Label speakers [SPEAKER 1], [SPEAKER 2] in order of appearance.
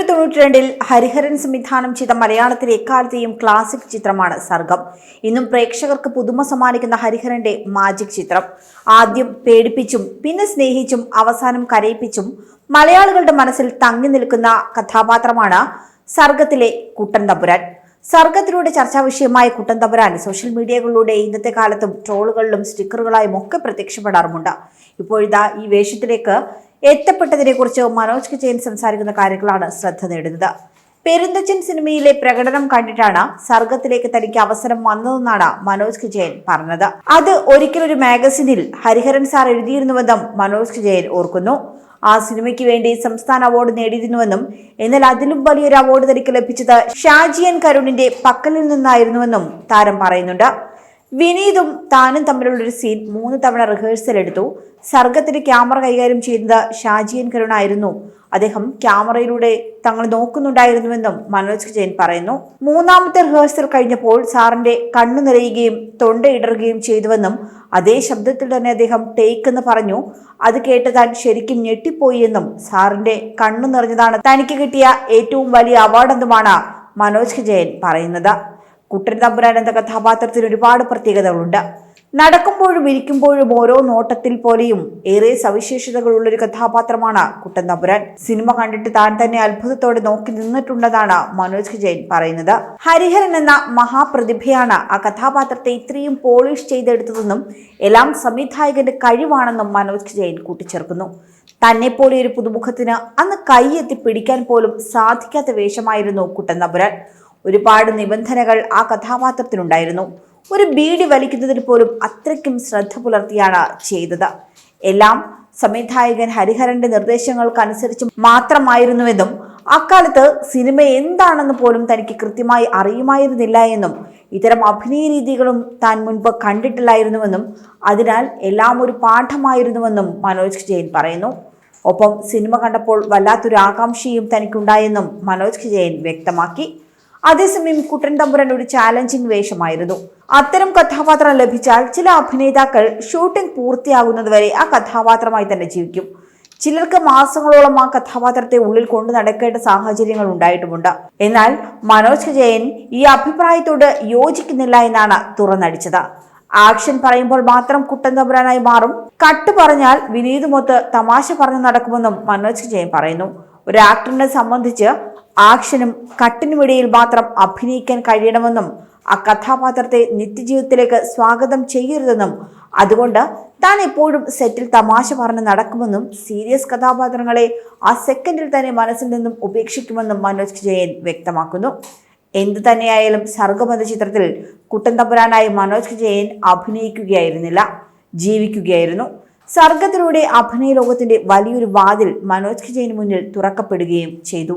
[SPEAKER 1] തൊള്ളായിരത്തി തൊണ്ണൂറ്റി രണ്ടിൽ ഹരിഹരൻ സംവിധാനം ചെയ്ത മലയാളത്തിലെ എക്കാലത്തെയും ക്ലാസിക് ചിത്രമാണ് സർഗം. ഇന്നും പ്രേക്ഷകർക്ക് പുതുമ സമ്മാനിക്കുന്ന ഹരിഹരന്റെ മാജിക് ചിത്രം. ആദ്യം പേടിപ്പിച്ചും പിന്നെ സ്നേഹിച്ചും അവസാനം കരയിപ്പിച്ചും മലയാളികളുടെ മനസ്സിൽ തങ്ങി നിൽക്കുന്ന കഥാപാത്രമാണ് സർഗത്തിലെ കുട്ടൻ തമ്പുരാൻ. സർഗത്തിലൂടെ ചർച്ചാ വിഷയമായ കുട്ടൻ തമ്പുരാൻ സോഷ്യൽ മീഡിയകളിലൂടെ ഇന്നത്തെ കാലത്തും ട്രോളുകളിലും സ്റ്റിക്കറുകളായും ഒക്കെ പ്രത്യക്ഷപ്പെടാറുമുണ്ട്. ഇപ്പോഴിതാ ഈ വേഷത്തിലേക്ക് എത്തപ്പെട്ടതിനെ കുറിച്ച് മനോജ് കെ സംസാരിക്കുന്ന കാര്യങ്ങളാണ് ശ്രദ്ധ നേടുന്നത്. പെരുന്തച്ചൻ സിനിമയിലെ പ്രകടനം കണ്ടിട്ടാണ് സർഗത്തിലേക്ക് തനിക്ക് അവസരം വന്നതെന്നാണ് മനോജ് കെ ജയൻ പറഞ്ഞത്. അത് ഒരിക്കലൊരു മാഗസിനിൽ ഹരിഹരൻ സാർ എഴുതിയിരുന്നുവെന്നും മനോജ് കെ ജയൻ ഓർക്കുന്നു. ആ സിനിമയ്ക്ക് വേണ്ടി സംസ്ഥാന അവാർഡ് നേടിയിരുന്നുവെന്നും എന്നാൽ അതിലും വലിയൊരു അവാർഡ് തനിക്ക് ലഭിച്ചത് ഷാജിയൻ കരുണിന്റെ പക്കലിൽ നിന്നായിരുന്നുവെന്നും താരം പറയുന്നുണ്ട്. വിനീതും താനും തമ്മിലുള്ള ഒരു സീൻ മൂന്ന് തവണ റിഹേഴ്സൽ എടുത്തു. സർഗത്തിന് ക്യാമറ കൈകാര്യം ചെയ്യുന്നത് ഷാജിയൻ കരുണായിരുന്നു. അദ്ദേഹം ക്യാമറയിലൂടെ തങ്ങൾ നോക്കുന്നുണ്ടായിരുന്നുവെന്നും മനോജ് ജെയിൻ പറയുന്നു. മൂന്നാമത്തെ റിഹേഴ്സൽ കഴിഞ്ഞപ്പോൾ സാറിന്റെ കണ്ണു നിറയുകയും തൊണ്ടയിടറുകയും ചെയ്തുവെന്നും അതേ ശബ്ദത്തിൽ തന്നെ അദ്ദേഹം ടേക്ക് എന്ന് പറഞ്ഞു. അത് കേട്ട് താൻ ശരിക്കും ഞെട്ടിപ്പോയി എന്നും സാറിന്റെ കണ്ണു നിറഞ്ഞതാണ് തനിക്ക് കിട്ടിയ ഏറ്റവും വലിയ അവാർഡെന്നുമാണ് മനോജ് ജയൻ പറയുന്നത്. കുട്ടൻ തമ്പുരാൻ എന്ന കഥാപാത്രത്തിന് ഒരുപാട് പ്രത്യേകതകളുണ്ട്. നടക്കുമ്പോഴും ഇരിക്കുമ്പോഴും ഓരോ നോട്ടത്തിൽ പോലെയും ഏറെ സവിശേഷതകളുള്ള ഒരു കഥാപാത്രമാണ് കുട്ടൻ തമ്പുരാൻ. സിനിമ കണ്ടിട്ട് താൻ തന്നെ അത്ഭുതത്തോടെ നോക്കി നിന്നിട്ടുണ്ടെന്നാണ് മനോജ് ജെയിൻ പറയുന്നത്. ഹരിഹരൻ എന്ന മഹാപ്രതിഭയാണ് ആ കഥാപാത്രത്തെ ഇത്രയും പോളിഷ് ചെയ്തെടുത്തതെന്നും എല്ലാം സംവിധായകന്റെ കഴിവാണെന്നും മനോജ് ജെയിൻ കൂട്ടിച്ചേർക്കുന്നു. തന്നെ ഒരു പുതുമുഖത്തിന് അന്ന് കൈയെത്തി പിടിക്കാൻ പോലും സാധിക്കാത്ത വേഷമായിരുന്നു കുട്ടൻ തമ്പുരാൻ. ഒരുപാട് നിബന്ധനകൾ ആ കഥാപാത്രത്തിനുണ്ടായിരുന്നു. ഒരു ബീഡി വലിക്കുന്നതിന് പോലും അത്രയ്ക്കും ശ്രദ്ധ പുലർത്തിയാണ് ചെയ്തത്. എല്ലാം സംവിധായകൻ ഹരിഹരന്റെ നിർദ്ദേശങ്ങൾക്കനുസരിച്ച് മാത്രമായിരുന്നുവെന്നും അക്കാലത്ത് സിനിമ എന്താണെന്ന് പോലും തനിക്ക് കൃത്യമായി അറിയുമായിരുന്നില്ല എന്നും ഇത്തരം അഭിനയ രീതികളും താൻ മുൻപ് കണ്ടിട്ടില്ലായിരുന്നുവെന്നും അതിനാൽ എല്ലാം ഒരു പാഠമായിരുന്നുവെന്നും മനോജ് ജെയിൻ പറയുന്നു. ഒപ്പം സിനിമ കണ്ടപ്പോൾ വല്ലാത്തൊരു ആകാംക്ഷയും തനിക്കുണ്ടായെന്നും മനോജ് ജെയിൻ വ്യക്തമാക്കി. അതേസമയം കുട്ടൻ തമ്പുരൻ ഒരു ചാലഞ്ചിങ് വേഷമായിരുന്നു. അത്തരം കഥാപാത്രം ലഭിച്ചാൽ ചില അഭിനേതാക്കൾ ഷൂട്ടിംഗ് പൂർത്തിയാകുന്നതുവരെ ആ കഥാപാത്രമായി തന്നെ ജീവിക്കും. ചിലർക്ക് മാസങ്ങളോളം ആ കഥാപാത്രത്തെ ഉള്ളിൽ കൊണ്ടു നടക്കേണ്ട സാഹചര്യങ്ങൾ ഉണ്ടായിട്ടുമുണ്ട്. എന്നാൽ മനോജ് ജയൻ ഈ അഭിപ്രായത്തോട് യോജിക്കുന്നില്ല എന്നാണ് തുറന്നടിച്ചത്. ആക്ഷൻ പറയുമ്പോൾ മാത്രം കുട്ടൻ തമ്പുരാനായി മാറും. കട്ട് പറഞ്ഞാൽ വിനീതുമൊത്ത് തമാശ പറഞ്ഞു നടക്കുമെന്നും മനോജ് ജയൻ പറയുന്നു. ഒരു ആക്ടറിനെ സംബന്ധിച്ച് ആക്ഷനും കട്ടിനുമിടയിൽ മാത്രം അഭിനയിക്കാൻ കഴിയണമെന്നും ആ കഥാപാത്രത്തെ നിത്യജീവിതത്തിലേക്ക് സ്വാഗതം ചെയ്യരുതെന്നും അതുകൊണ്ട് താൻ എപ്പോഴും സെറ്റിൽ തമാശ പറഞ്ഞ് നടക്കുമെന്നും സീരിയസ് കഥാപാത്രങ്ങളെ ആ സെക്കൻഡിൽ തന്നെ മനസ്സിൽ നിന്നും ഉപേക്ഷിക്കുമെന്നും മനോജ് ജയൻ വ്യക്തമാക്കുന്നു. എന്തു തന്നെയായാലും സർഗമത ചിത്രത്തിൽ കുട്ടൻ തമ്പുരാനായി മനോജ് ജയൻ അഭിനയിക്കുകയായിരുന്നില്ല ജീവിക്കുകയായിരുന്നു. സർഗത്തിലൂടെ അഭിനയ ലോകത്തിന്റെ വലിയൊരു വാതിൽ മനോജ് ജയന് മുന്നിൽ തുറക്കപ്പെടുകയും ചെയ്തു.